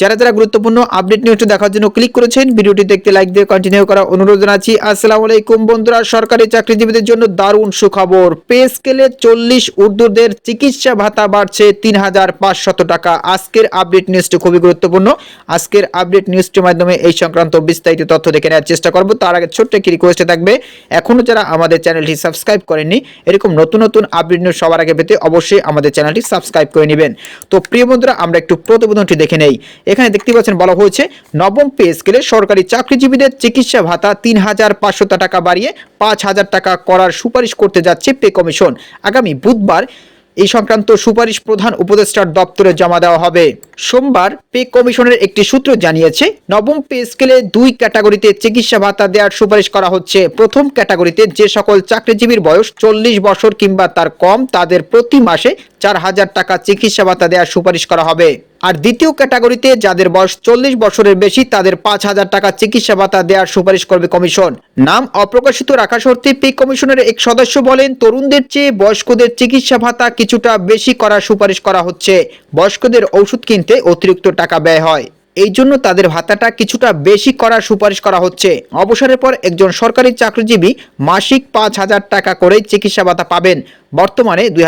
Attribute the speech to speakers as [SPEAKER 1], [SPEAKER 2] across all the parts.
[SPEAKER 1] যারা যারা গুরুত্বপূর্ণ আপডেট নিউজটি দেখার জন্য ক্লিক করেছেন ভিডিওটি দেখতে লাইক দিয়ে কন্টিনিউ করা অনুরোধ জানাচ্ছি। আসসালামু আলাইকুম বন্ধুরা, সরকারি চাকরিজীবীদের জন্য দারুণ সুখবর। পে স্কেলে চল্লিশ উর্দুদের চিকিৎসা ভাতা বাড়ছে তিন হাজার পাঁচশত টাকা। আজকের আপডেট নিউজটি খুবই গুরুত্বপূর্ণ। আজকের আপডেট নিউজটির মাধ্যমে এই সংক্রান্ত বিস্তারিত তথ্য দেখে নেওয়ার চেষ্টা করব। তার আগে ছোট্ট একটি রিকোয়েস্টে থাকবে এখনও যারা আমাদের চ্যানেলটি সাবস্ক্রাইব করেননি, এরকম নতুন নতুন আপডেট নিউজ সবার আগে পেতে অবশ্যই আমাদের চ্যানেলটি সাবস্ক্রাইব করে নেবেন। তো প্রিয় বন্ধুরা, আমরা একটু প্রতিবেদনটি দেখে নেই। এখানে দেখতে পাচ্ছেন বলা হয়েছে, নবম পে স্কেলে সরকারি চাকরিজীবীদের চিকিৎসা ভাতা তিন হাজার পাঁচশো টাকা বাড়িয়ে পাঁচ হাজার টাকা করার সুপারিশ করতে যাচ্ছে পে কমিশন। আগামী বুধবার এই সংক্রান্ত সুপারিশ প্রধান উপদেষ্টার দপ্তরে জমা দেওয়া হবে। সোমবার পে কমিশনের একটি সূত্র জানিয়েছে, নবম পে স্কেলে দুই ক্যাটাগরিতে চিকিৎসা ভাতা দেওয়ার সুপারিশ করা হচ্ছে। প্রথম ক্যাটাগরিতে যে সকল চাকরিজীবীর বয়স চল্লিশ বছর কিংবা তার কম, তাদের প্রতি মাসে চার হাজার টাকা চিকিৎসা ভাতা দেওয়ার সুপারিশ করা হবে। আর দ্বিতীয় ক্যাটাগরিতে যাদের বয়স চল্লিশ বছরের বেশি, তাদের পাঁচ হাজার টাকা চিকিৎসা ভাতা দেওয়ার সুপারিশ করবে কমিশন। নাম অপ্রকাশিত রাখা সত্ত্বে পে কমিশনের এক সদস্য বলেন, তরুণদের চেয়ে বয়স্কদের চিকিৎসা ভাতা কিছুটা বেশি করার সুপারিশ করা হচ্ছে। বয়স্কদের ওষুধ কিনতে অতিরিক্ত টাকা ব্যয় হয়। এই জন্য তাদের ভাতাটা কিছুটা বেশি করার সুপারিশ করা হচ্ছে। অবসরের পর একজন সরকারি চাকরিজীবী মাসিক পাঁচ হাজার টাকা করে চিকিৎসা ভাতা পাবেন। বর্তমানে দুই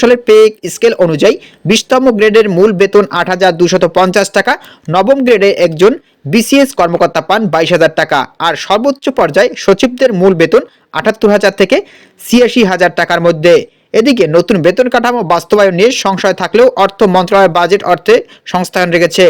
[SPEAKER 1] সালের পে স্কেল অনুযায়ী বিশতম গ্রেডের মূল বেতন আট হাজার দুশত পঞ্চাশ টাকা, নবম গ্রেডে একজন বিসিএস কর্মকর্তা পান বাইশ হাজার টাকা, আর সর্বোচ্চ পর্যায়ে সচিবদের মূল বেতন আটাত্তর হাজার থেকে ছিয়াশি হাজার টাকার মধ্যে। এদিকে নতুন বেতন কাঠামো বাস্তবায়ন নিয়ে সংশয় থাকলেও অর্থ মন্ত্রণালয়ের বাজেট অর্থে সংস্থান রেখেছে।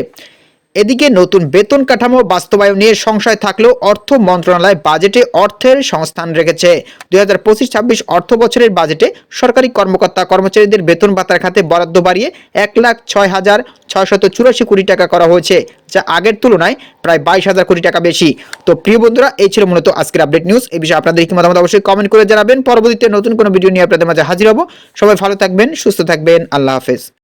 [SPEAKER 1] এদিকে নতুন বেতন কাঠামো বাস্তবায়ন নিয়ে সংশয় থাকলেও অর্থ মন্ত্রণালয় বাজেটে অর্থের সংস্থান রেখেছে। দুই হাজার পঁচিশ ছাব্বিশ অর্থ বছরের বাজেটে সরকারি কর্মকর্তা কর্মচারীদের বেতন ভাতার খাতে বরাদ্দ বাড়িয়ে এক লাখ ছয় হাজার ছয়শত চুরাশি কোটি টাকা করা হয়েছে, যা আগের তুলনায় প্রায় বাইশ হাজার কোটি টাকা বেশি। তো প্রিয় বন্ধুরা, এই ছিল মূলত আজকের আপডেট নিউজ। এই বিষয়ে আপনাদের কি মতামত অবশ্যই কমেন্ট করে জানাবেন। পরবর্তীতে নতুন কোনো ভিডিও নিয়ে আপনাদের মাঝে হাজির হব। সবাই ভালো থাকবেন, সুস্থ থাকবেন। আল্লাহ হাফেজ।